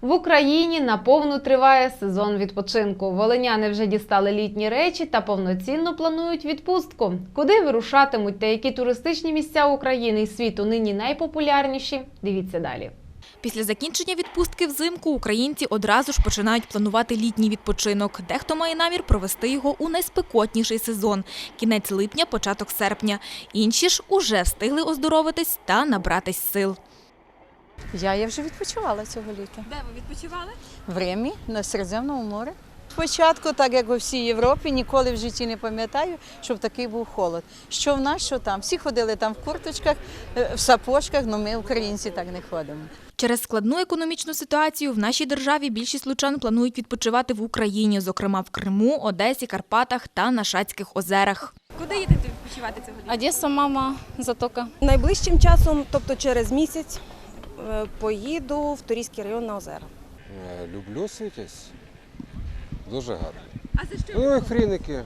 В Україні наповну триває сезон відпочинку. Волиняни вже дістали літні речі та повноцінно планують відпустку. Куди вирушатимуть та які туристичні місця України і світу нині найпопулярніші? Дивіться далі. Після закінчення відпустки взимку українці одразу ж починають планувати літній відпочинок. Дехто має намір провести його у найспекотніший сезон – кінець липня, початок серпня. Інші ж уже встигли оздоровитись та набратись сил. Я, я вже відпочивала цього літа. Де ви відпочивали? В Римі, на Середземному морі. Спочатку, так як у всій Європі, ніколи в житті не пам'ятаю, щоб такий був холод. Що в нас, що там. Всі ходили там в курточках, е, в сапожках, але ми, українці, так не ходимо. Через складну економічну ситуацію в нашій державі більшість лучан планують відпочивати в Україні, зокрема в Криму, Одесі, Карпатах та на Шацьких озерах. Куди їдете відпочивати цього літа? Одеса, мама, затока. Найближчим часом, тобто через місяць, поїду в Турійський район на озера. Е, Люблю світязь. Дуже гарно. А за що? Ну, і фріники.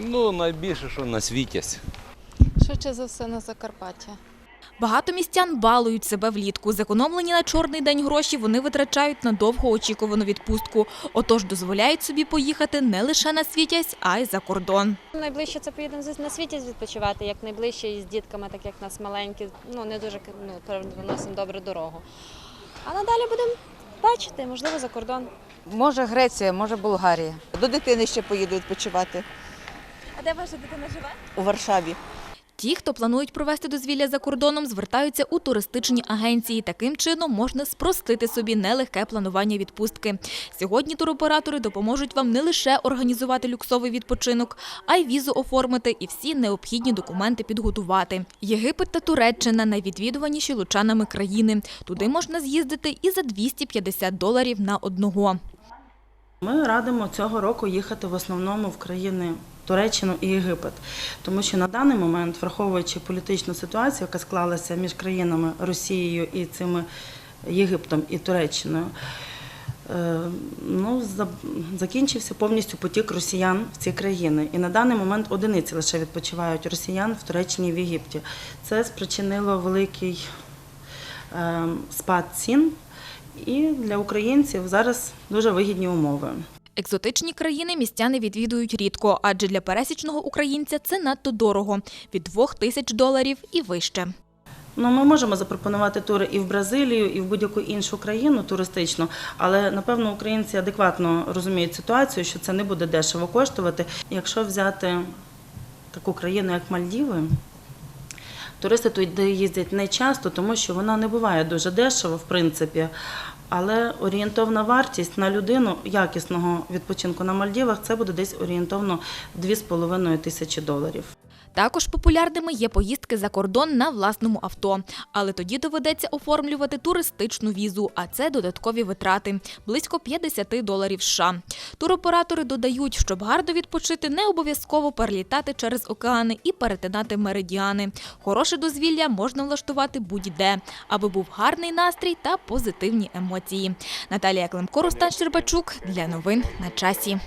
Ну, найбільше, що на світязь. Швидше за все на Закарпаття. Багато містян балують себе влітку. Зекономлені на чорний день гроші вони витрачають на довгоочікувану відпустку. Отож дозволяють собі поїхати не лише на світязь, а й за кордон. Найближче це поїдемо на світі відпочивати, як найближче і з дітками, так як нас маленькі, ну не дуже ну, переносимо добру дорогу. А надалі будемо бачити, можливо, за кордон. Може Греція, може Болгарія. До дитини ще поїду відпочивати А де ваша дитина живе? у Варшаві. Ті, хто планують провести дозвілля за кордоном, звертаються у туристичні агенції. Таким чином можна спростити собі нелегке планування відпустки. Сьогодні туроператори допоможуть вам не лише організувати люксовий відпочинок, а й візу оформити і всі необхідні документи підготувати. Єгипет та Туреччина найвідвідуваніші лучанами країни. Туди можна з'їздити і за 250 доларів на одного. Ми радимо цього року їхати в основному в країни Туреччину і Єгипет, тому що на даний момент, враховуючи політичну ситуацію, яка склалася між країнами Росією і цими Єгиптом і Туреччиною, е, ну, закінчився повністю потік росіян в ці країни. І на даний момент одиниці лише відпочивають росіян в Туреччині і в Єгипті. Це спричинило великий е, спад цін. І для українців зараз дуже вигідні умови. Екзотичні країни містяни відвідують рідко, адже для пересічного українця це надто дорого – від 2 тисяч доларів і вище. Ну, ми можемо запропонувати тури і в Бразилію, і в будь-яку іншу країну туристичну, але напевно українці адекватно розуміють ситуацію, що це не буде дешево коштувати. Якщо взяти таку країну, як Мальдіви, туристи туди їздять не часто, тому що вона не буває дуже дешево, в принципі. Але орієнтовна вартість на людину якісного відпочинку на Мальдівах це буде десь орієнтовно 2,5 тисячі доларів. Також популярними є поїздки за кордон на власному авто. Але тоді доведеться оформлювати туристичну візу, а це додаткові витрати – близько 50 доларів США. Туроператори додають, щоб гарно відпочити, не обов'язково перелітати через океани і перетинати меридіани. Хороше дозвілля можна влаштувати будь-де, аби був гарний настрій та позитивні емоції. Наталія Климко, Рустан Щербачук для новин на часі.